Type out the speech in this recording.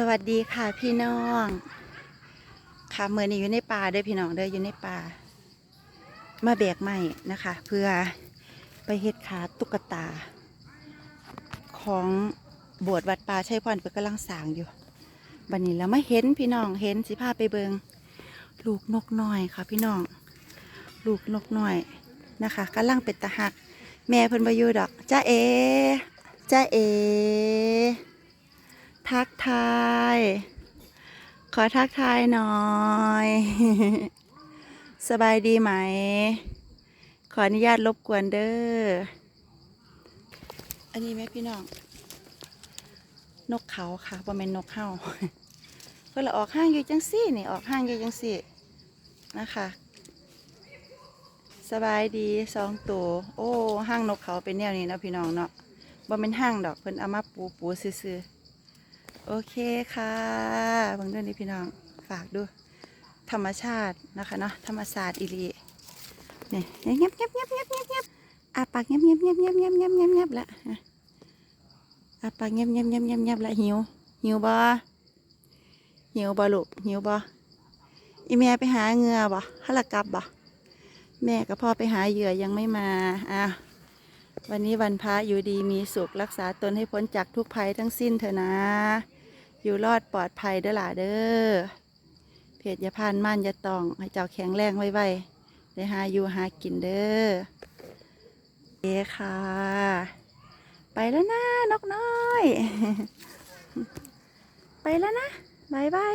สวัสดีค่ะพี่น้อง ค่ะเมื่อนี้อยู่ในป่าด้อพี่น้องเด้ออยู่ในป่า มาแบกไม้นะคะ เพื่อไปเฮ็ดขาตุ๊กตา ของบสถ์วัดป่าชัยพรเปิดกำลังสร้างอยู่บัดนี้แล้วมาเห็นพี่น้องเห็นสิพาไปเบิงลูกนกน้อยค่ะพี่น้อง ลูกนกน้อยนะคะกำลังเป็นตาหัก แม่เพิ่นบ่อยู่ดอกจ้าเอจ้าเอ ทักทาย ขอทักทายหน่อย สบายดีไหม ขออนุญาตรบกวนเด้อ อันนี้แม่พี่น้อง นกเขาค่ะบ่แม่นนกเฮาเพิ่นละออกห้างอยู่จังซี่นี่ออกห้างอยู่จังซี่นะคะ สบายดีสองตัว โอ้ห้างนกเขาเป็นแนวนี้นะพี่น้องเนาะบ่เป็นห้างดอกเพิ่นเอามาปูปูซื่อๆ โอเคค่ะบางเรื่องนี้พี่น้องฝากดูธรรมชาตินะคะเนาะธรรมศาสตร์อีหลีเนี่ยเงียบเงียบเงียบเงียบเงียบเงียบอาปากเงียบเงียบเงียบเงียบเงียบเงียบเงียบเงียบละอะอาปากเงียบเงียบเงียบเงียบเงียบละหิวหิวบ่หิวบ่ลูกหิวบ่อีแม่ไปหาเงือบ่ฮัลละกลับบ่แม่กับพ่อไปหาเหยื่อยังไม่มาอะวันนี้วันพระอยู่ดีมีสุขรักษาตนให้พ้นจากทุกภัยทั้งสิ้นเถอะนะ อยู่รอดปลอดภัยเด้อหล่ะเด้อเพจยาพานม่านยาตอง ให้เจ้าแข็งแรงไว้ๆได้หาอยู่หากินเด้อเอค่ะ ไปแล้วนะนกน้อย ไปแล้วนะบายบาย